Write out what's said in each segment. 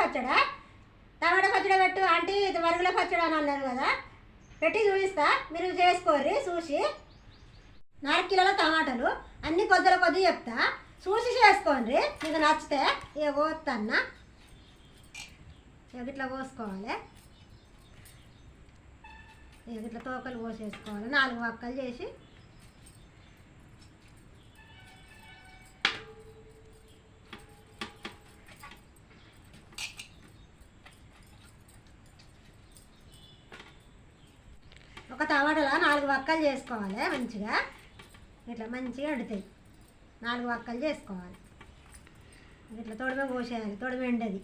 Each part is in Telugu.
పచ్చడా? టమాటా పచ్చడి పెట్టు ఆంటీ ఇది వరుగుల పచ్చడి అని అన్నారు కదా. పెట్టి చూపిస్తా మీరు చేసుకోర్రి చూసి. నాలుగు కిలోల టమాటాలు అన్ని కొద్దిగా కొద్ది చెప్తా. చూసి చేసుకోండి మీకు నచ్చితే. ఇక పోతన్నా ఇక ఇట్లా పోసుకోవాలి. ఇట్లా తోకలు పోసేసుకోవాలి నాలుగు వక్కలు చేసి. ఒక టమాటాలో నాలుగు వక్కలు చేసుకోవాలి మంచిగా. ఇట్లా మంచిగా అడుతాయి. నాలుగు వక్కలు చేసుకోవాలి. ఇట్లా తొడమే పోసేయాలి తొడమే ఎండది.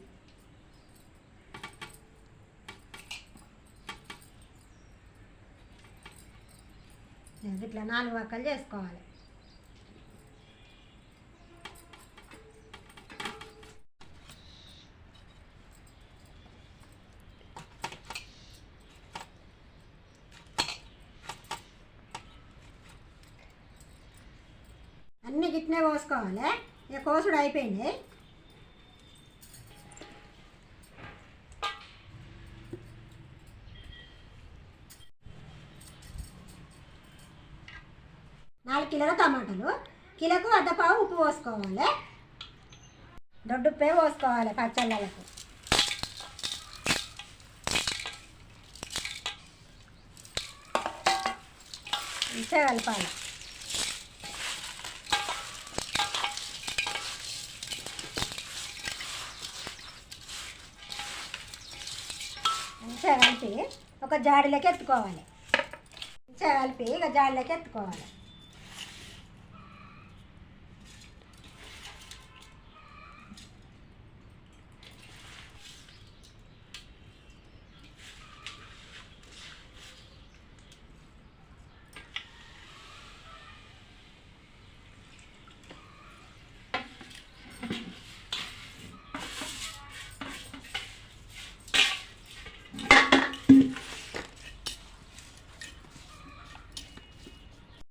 ఇట్లా నాలుగు వక్కలు చేసుకోవాలి. అన్ని కోసుకోవాలి. ఇక కోసుడు అయిపోయింది. నాలుగు కిలోల టమాటాలు. కిలోకు అద్దపావు ఉప్పు పోసుకోవాలి దొడ్డుప్పే పోసుకోవాలి పచ్చళ్ళకు. ఇచ్చే కలపాలి. మంచిగా కలిపి ఒక జాడీలోకి ఎత్తుకోవాలి. మంచిగా కలిపి ఇక జాడిలోకి ఎత్తుకోవాలి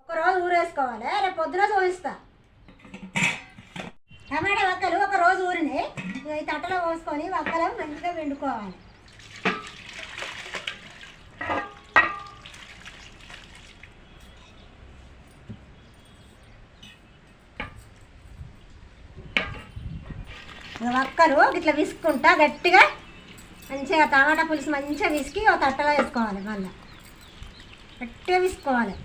ఒక రోజు ఊరేసుకోవాలి రేపు పొద్దున చూపిస్తా టమాటా వక్కలు ఒక రోజు ఊరినాయి ఇక ఈ తట్టలో పోసుకొని వక్కలు మంచిగా వెండుకోవాలి ఒక్కరు వక్కలు ఇట్లా విసుకుంటా గట్టిగా మంచిగా టమాటా పులుసు మంచిగా విసికి ఒక తట్టలో వేసుకోవాలి మళ్ళీ. గట్టిగా విసుకోవాలి.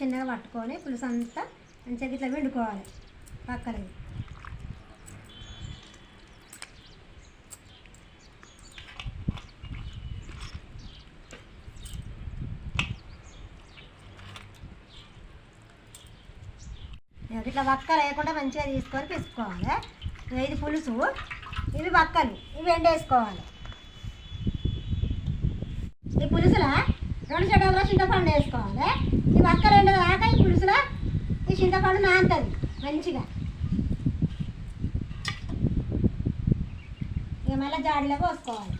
చిన్నగా పట్టుకొని పులుసు అంతా మంచిగా ఇట్లా వండుకోవాలి పక్కన. ఇట్లా వక్క లేకుండా మంచిగా తీసుకొని పిసుకోవాలి ఇది పులుసు. ఇవి వక్కలు. ఇవి ఎండేసుకోవాలి. ఈ పులుసులా? రెండు చెడ్డలో చింతపండు వేసుకోవాలి. ఈ వక్కలు ఎండదాకా ఈ పులుసులో ఈ చింతపండు నానుతుంది మంచిగా. ఇక మళ్ళీ జాడీలో పోసుకోవాలి.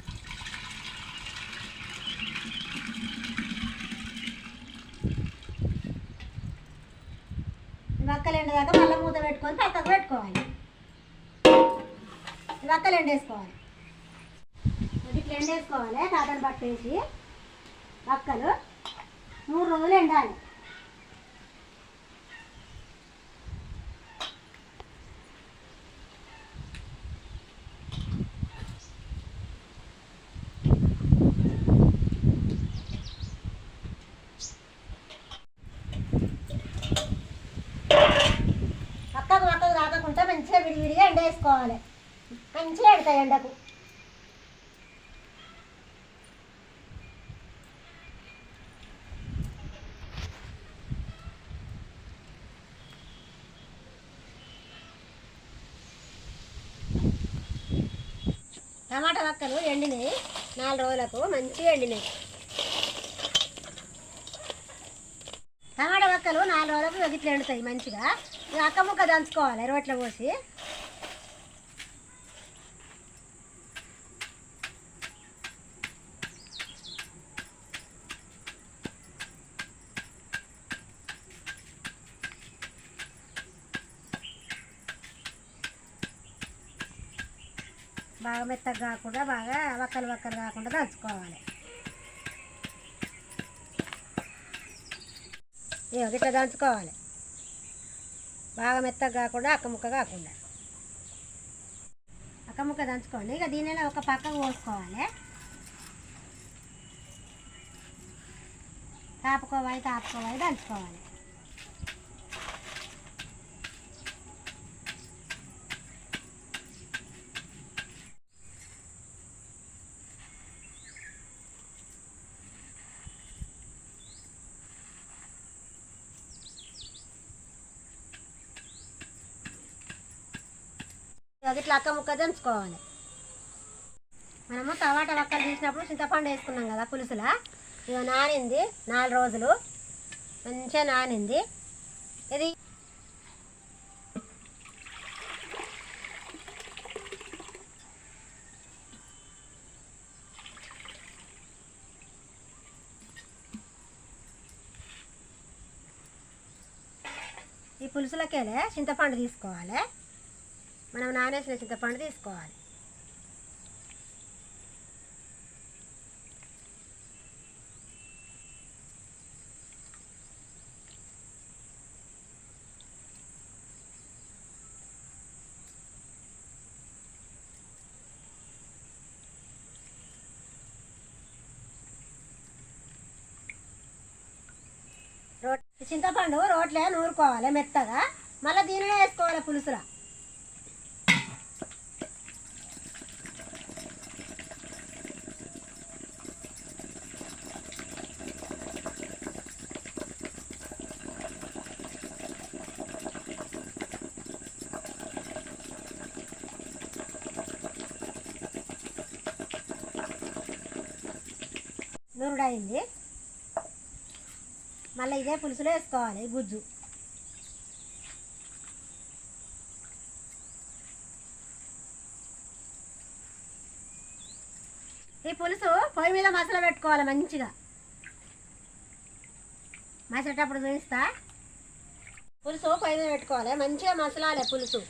ఈ ఎండదాకా మళ్ళీ మూత పెట్టుకొని పక్కకు పెట్టుకోవాలి. ఈ ఎండేసుకోవాలి ఇట్లా ఎండేసుకోవాలి కాటన్ పట్టేసి. వక్కలు మూడు రోజులు ఎండాలి. పక్కకు పక్కకు తాకకుండా మంచిగా విడివిడిగా ఎండ వేసుకోవాలి. మంచిగా ఎండుతాయి ఎండకు టమాటా వక్కలు ఎండినాయి నాలుగు రోజులకు మంచిగా ఎండినాయి. టమాటా వక్కలు నాలుగు రోజులకు ఇట్లా ఎండుతాయి మంచిగా. ఇక అక్క ముక్క దంచుకోవాలి రోట్లో పోసి. మెత్తగా కాకుండా బాగా వక్కలు వక్కలు కాకుండా దంచుకోవాలి. ఇట్లా దంచుకోవాలి. బాగా మెత్తగా కాకుండా అక్కముక్క కాకుండా. అక్కముక్క దంచుకోండి. ఇక దీనిలో ఒక పక్కకు పోసుకోవాలి తాపుకోవాలి తాపుకోవాలి దంచుకోవాలి. ఇట్లా అక్క ముక్క దంచుకోవాలి. మనము టమాటా వక్కలు తీసినప్పుడు చింతపండు వేసుకున్నాం కదా పులుసుల? ఇక నానింది నాలుగు రోజులు. మంచిగా నానింది. ఇది ఈ పులుసులకేలే చింతపండు తీసుకోవాలి. మనం నానేసిన చింతపండు తీసుకోవాలి. రోట్ చింతపండు రోట్లే నూరుకోవాలి మెత్తగా. మళ్ళీ దీనిలో వేసుకోవాలి పులుసులో. అయింది. మళ్ళీ ఇదే పులుసులో వేసుకోవాలి గుజ్జు. ఈ పులుసు పొయ్యి మీద మసాలా పెట్టుకోవాలి మంచిగా. మసేటప్పుడు చూపిస్తా. పులుసు పొయ్యి మీద పెట్టుకోవాలి మంచిగా మసలాలే పులుసు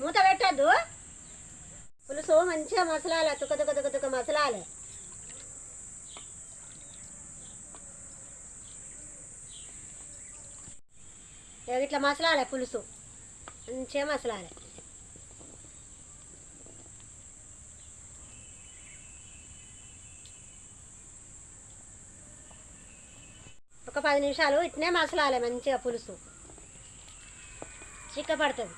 మూత పెట్టద్దు పులుసు మంచిగా మసలాలి తుక తుక తుక తుక మసలాలి. ఇట్లా మసలాలి పులుసు. మంచిగా మసలాలి. ఒక పది నిమిషాలు ఇట్నే మసలాలి మంచిగా పులుసు. చిక్క పడుతుంది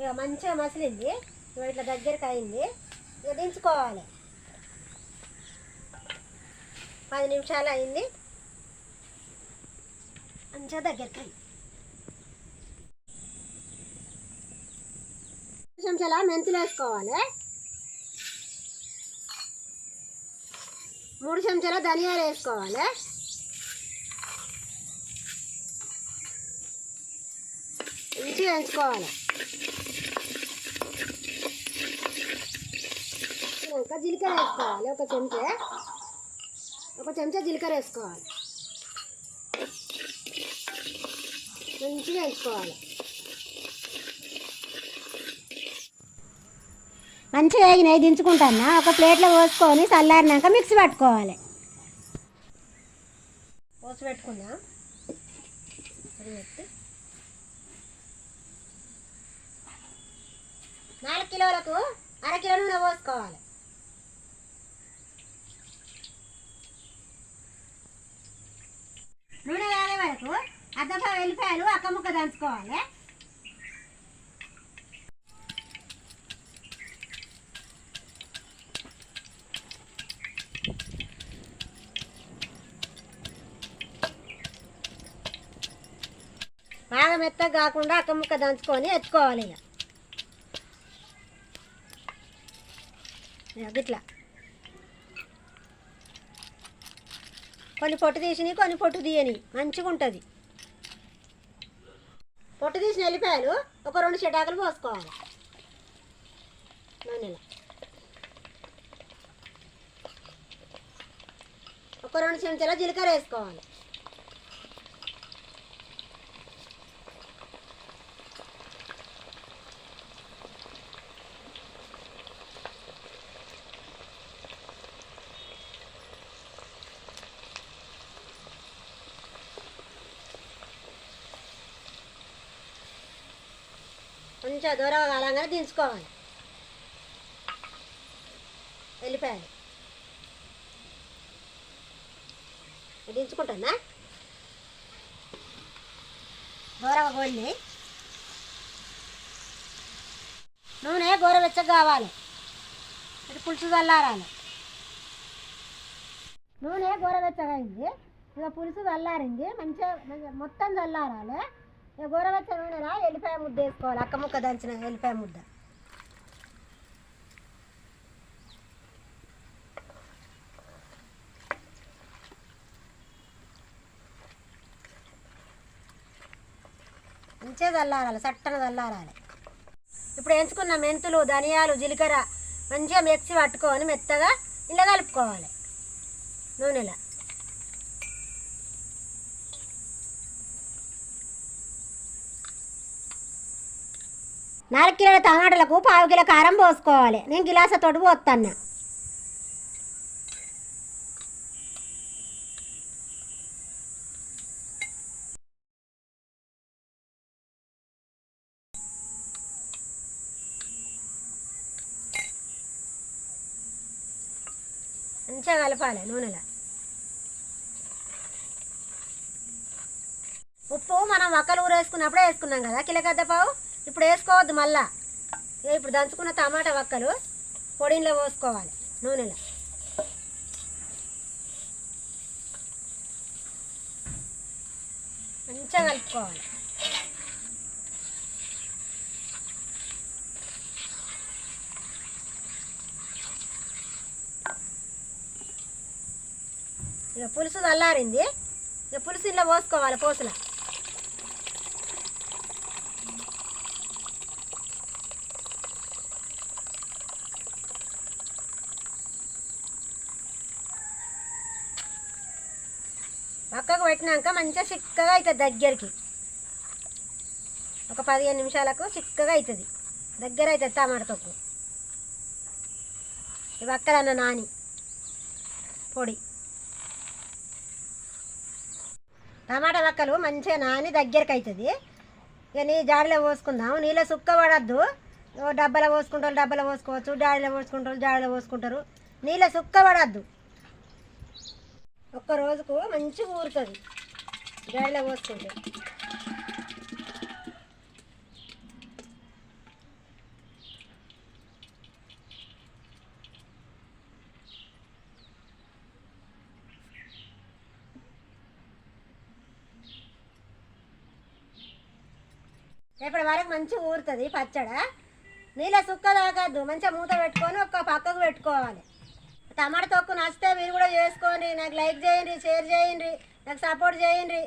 ఇక మంచిగా మసిలింది. ఇట్లా దగ్గరికి అయింది. ఇక దించుకోవాలి. పది నిమిషాలు అయింది. మంచిగా దగ్గరికి అయింది. చెంచాల మెంతులు వేసుకోవాలి. మూడు చెంచాల ధనియాలు వేసుకోవాలి. మంచిగా వేయించుకోవాలి. ఒక జీలకర్ర వేసుకోవాలి ఒక చెంచా. ఒక చెంచా జీలకర్ర వేసుకోవాలి. మంచిగా వేసుకోవాలి. మంచిగా వేగినాయి దించుకుంటాను? ఒక ప్లేట్లో పోసుకొని చల్లారినాక మిక్సీ పట్టుకోవాలి. పోసి పెట్టుకుందాం. నాలుగు కిలోలకు అర కిలో నూనె పోసుకోవాలి. నూనె వేగే వరకు అద్దపా వెల్లిపాయలు అక్క ముక్క దంచుకోవాలి. బాగా మెత్తగా కాకుండా అక్క ముక్క దంచుకొని ఎత్తుకోవాలి ఇక. ఇక ఇట్లా కొన్ని పొట్టు తీసినవి కొన్ని పొట్టు తీయని. మంచిగా ఉంటుంది. పొట్టు తీసిన ఎల్లిపాయలు ఒక రెండు చెటాకులు పోసుకోవాలి. నూనెలో. ఒక రెండు చెంచాల జీలకర్ర వేసుకోవాలి. కొంచెం దూరం కాలంగానే దించుకోవాలి. వెళ్ళిపోయాలి. దించుకుంటుందా దూరం గోలినాయి నూనె గోరవెచ్చగా కావాలి. ఇటు పులుసు చల్లారాలి. నూనె గోరవెచ్చగా అయింది. ఇక పులుసు చల్లారింది. మంచిగా మొత్తం చల్లారాలి. గోరవెచ్చ నూనెనా ఎల్లిపాయ ముద్ద వేసుకోవాలి. అక్క ముక్క దంచిన ఎల్లిపాయ ముద్ద. మంచిగా చల్లారాలి చట్టన చల్లారాలి. ఇప్పుడు ఎంచుకున్న మెంతులు ధనియాలు జీలకర్ర మంచిగా మిక్సీ పట్టుకొని మెత్తగా ఇలా కలుపుకోవాలి. నూనెలో. నాలుగు కిలోల టమాటాలకు పావు కిలో కారం పోసుకోవాలి. నేను గిలాస తోటి పోతాను మంచిగా కలపాలి నూనెలో. ఉప్పు మనం ఒక్కలు ఊరేసుకున్నప్పుడే వేసుకున్నాం కదా కిలకద్ద పావు? ఇప్పుడు వేసుకోవద్దు మళ్ళా. ఇప్పుడు దంచుకున్న టమాటా వక్కలు పొడిలో పోసుకోవాలి నూనెలో. మంచిగా కలుపుకోవాలి. ఇక పులుసు చల్లారింది. ఇక పులుసు ఇలా పోసుకోవాలి పోసుల పక్కకు పెట్టినాక మంచిగా చిక్కగా అవుతుంది దగ్గరికి. ఒక పదిహేను నిమిషాలకు చిక్కగా అవుతుంది. దగ్గర అవుతుంది టమాటా తొక్కు ఇవి అక్కడన్న నాని పొడి. టమాటా వక్కలు మంచిగా నాని దగ్గరికి అవుతుంది. ఇక నీ జాడిలో పోసుకుందాం. నీళ్ళ సుక్క పడద్దు. డబ్బాలో పోసుకుంటారు డబ్బాలో పోసుకోవచ్చు. జాడిలో పోసుకుంటారు జాడలో పోసుకుంటారు. నీళ్ళ సుక్క పడద్దు. ఒక్క రోజుకు మంచిగా ఊరుతుంది. గాలిలో పోసుకుంటే రేపటి వరకు మంచిగా ఊరుతుంది పచ్చడ. నీళ్ళ సుక్క తాగద్దు. మంచిగా మూత పెట్టుకొని ఒక్క పక్కకు పెట్టుకోవాలి. టమాటా తొక్కు నచ్చితే మీరు కూడా చేసుకోండి. నాకు లైక్ చేయండి షేర్ చేయండి నాకు సపోర్ట్ చేయండి.